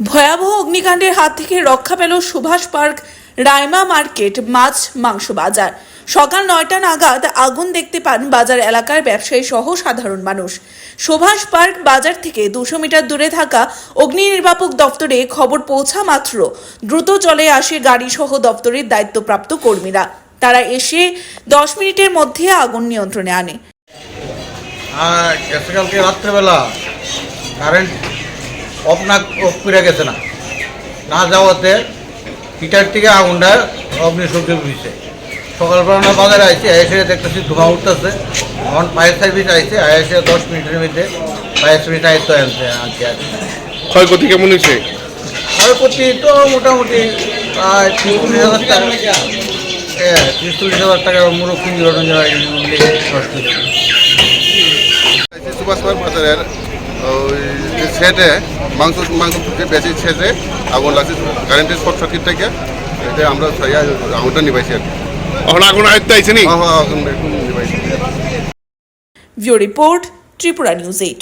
ভয়াবহ অগ্নিকাণ্ডের হাত থেকে রক্ষা পেল সুভাষ পার্ক রায়মা মার্কেট মাছ মাংস বাজার। সকাল নয়টা নাগাদ আগুন দেখতে পান বাজার এলাকার ব্যবসায়ী সহ সাধারণ মানুষ। সুভাষ পার্ক বাজার থেকে দুশো মিটার দূরে থাকা অগ্নি নির্বাপক দপ্তরে খবর পৌঁছা মাত্র। দ্রুত চলে আসে গাড়ি সহ দপ্তরের দায়িত্বপ্রাপ্ত কর্মীরা। তারা এসে দশ মিনিটের মধ্যে আগুন নিয়ন্ত্রণে আনে। রাত্রেবেলা। কারেন্ট অফ না অফ করে গেছে না। না যাওয়াতে হিটার থেকে আগুনটা অগ্নিসংযোগ হয়েছে সকালবেলা বাজারে আইছি এসে দেখতেছি ধোঁয়া উঠতেছে। এখন ফায়ার সার্ভিস আইছে এসে দশ মিনিটের মধ্যে ফায়ার সার্ভিস আইতে আনছে আনছে আর। ক্ষয়ক্ষতি কেমন হয়েছে? ক্ষয়ক্ষতি তো মোটামুটি প্রায় ত্রিশ হাজার টাকা। হ্যাঁ ত্রিশ চল্লিশ হাজার টাকা মুরব্বী নষ্ট সুভাষ বাজারের ওই যে ছেটে মাংস মাংস বেশি ছেটে আগুন লাগছে কারেন্টের শর্ট সার্কিট থেকে এটা আমরা আগুনটা নিবাইছি আর কি। এখন আগুন আয়ত্তে আইছে নি? হ্যাঁ, হ্যাঁ, আগুন নিবাইছি। VO report Tripura news eight.